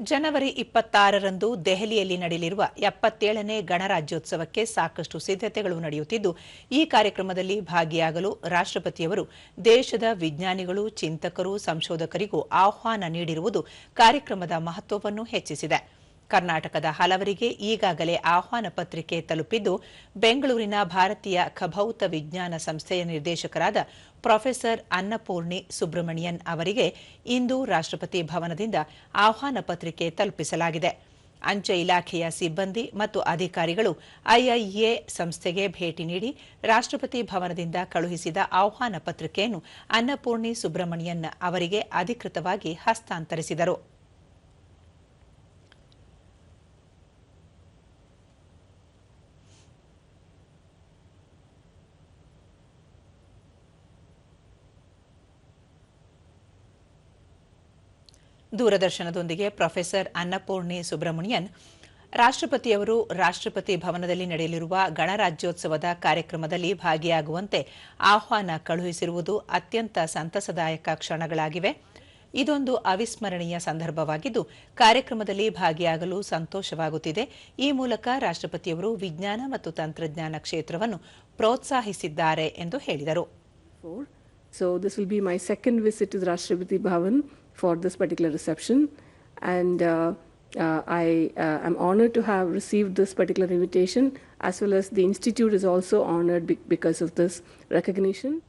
ಜನವರಿ ಇಪ್ಪತ್ತಾರರಂದು ದೆಹಲಿಯಲ್ಲಿ ನಡೆಯಲಿರುವ ಎಪ್ಪತ್ತೇಳನೇ ಗಣರಾಜ್ಯೋತ್ಸವಕ್ಕೆ ಸಾಕಷ್ಟು ಸಿದ್ಧತೆಗಳು ನಡೆಯುತ್ತಿದ್ದು, ಈ ಕಾರ್ಯಕ್ರಮದಲ್ಲಿ ಭಾಗಿಯಾಗಲು ರಾಷ್ಟ್ರಪತಿಯವರು ದೇಶದ ವಿಜ್ಞಾನಿಗಳು, ಚಿಂತಕರು, ಸಂಶೋಧಕರಿಗೂ ಆಹ್ವಾನ ನೀಡಿರುವುದು ಕಾರ್ಯಕ್ರಮದ ಮಹತ್ವವನ್ನು ಹೆಚ್ಚಿಸಿದೆ. ಕರ್ನಾಟಕದ ಹಲವರಿಗೆ ಈಗಾಗಲೇ ಆಹ್ವಾನ ಪತ್ರಿಕೆ ತಲುಪಿದ್ದು, ಬೆಂಗಳೂರಿನ ಭಾರತೀಯ ಖಭೌತ ವಿಜ್ಞಾನ ಸಂಸ್ಥೆಯ ನಿರ್ದೇಶಕರಾದ ಪ್ರೊಫೆಸರ್ ಅನ್ನಪೂರ್ಣಿ ಸುಬ್ರಮಣಿಯನ್ ಅವರಿಗೆ ಇಂದು ರಾಷ್ಟ್ರಪತಿ ಭವನದಿಂದ ಆಹ್ವಾನ ಪತ್ರಿಕೆ ತಲುಪಿಸಲಾಗಿದೆ. ಅಂಚೆ ಇಲಾಖೆಯ ಸಿಬ್ಬಂದಿ ಮತ್ತು ಅಧಿಕಾರಿಗಳು ಐಐಎ ಸಂಸ್ಥೆಗೆ ಭೇಟಿ ನೀಡಿ ರಾಷ್ಟ್ರಪತಿ ಭವನದಿಂದ ಕಳುಹಿಸಿದ ಆಹ್ವಾನ ಪತ್ರಿಕೆಯನ್ನು ಅನ್ನಪೂರ್ಣಿ ಸುಬ್ರಮಣಿಯನ್ ಅವರಿಗೆ ಅಧಿಕೃತವಾಗಿ ಹಸ್ತಾಂತರಿಸಿದರು. ದೂರದರ್ಶನದೊಂದಿಗೆ ಪ್ರೊಫೆಸರ್ ಅನ್ನಪೂರ್ಣಿ ಸುಬ್ರಹ್ಮಣ್ಯನ್, ರಾಷ್ಟ್ರಪತಿಯವರು ರಾಷ್ಟ್ರಪತಿ ಭವನದಲ್ಲಿ ನಡೆಯಲಿರುವ ಗಣರಾಜ್ಯೋತ್ಸವದ ಕಾರ್ಯಕ್ರಮದಲ್ಲಿ ಭಾಗಿಯಾಗುವಂತೆ ಆಹ್ವಾನ ಕಳುಹಿಸಿರುವುದು ಅತ್ಯಂತ ಸಂತಸದಾಯಕ ಕ್ಷಣಗಳಾಗಿವೆ. ಇದೊಂದು ಅವಿಸ್ಮರಣೀಯ ಸಂದರ್ಭವಾಗಿದ್ದು, ಕಾರ್ಯಕ್ರಮದಲ್ಲಿ ಭಾಗಿಯಾಗಲು ಸಂತೋಷವಾಗುತ್ತಿದೆ. ಈ ಮೂಲಕ ರಾಷ್ಟ್ರಪತಿಯವರು ವಿಜ್ಞಾನ ಮತ್ತು ತಂತ್ರಜ್ಞಾನ ಕ್ಷೇತ್ರವನ್ನು ಪ್ರೋತ್ಸಾಹಿಸಿದ್ದಾರೆ ಎಂದು ಹೇಳಿದರು. So this will be my second visit to for this particular reception, and uh, uh, I uh, am honored to have received this particular invitation, as well as the institute is also honored be- because of this recognition.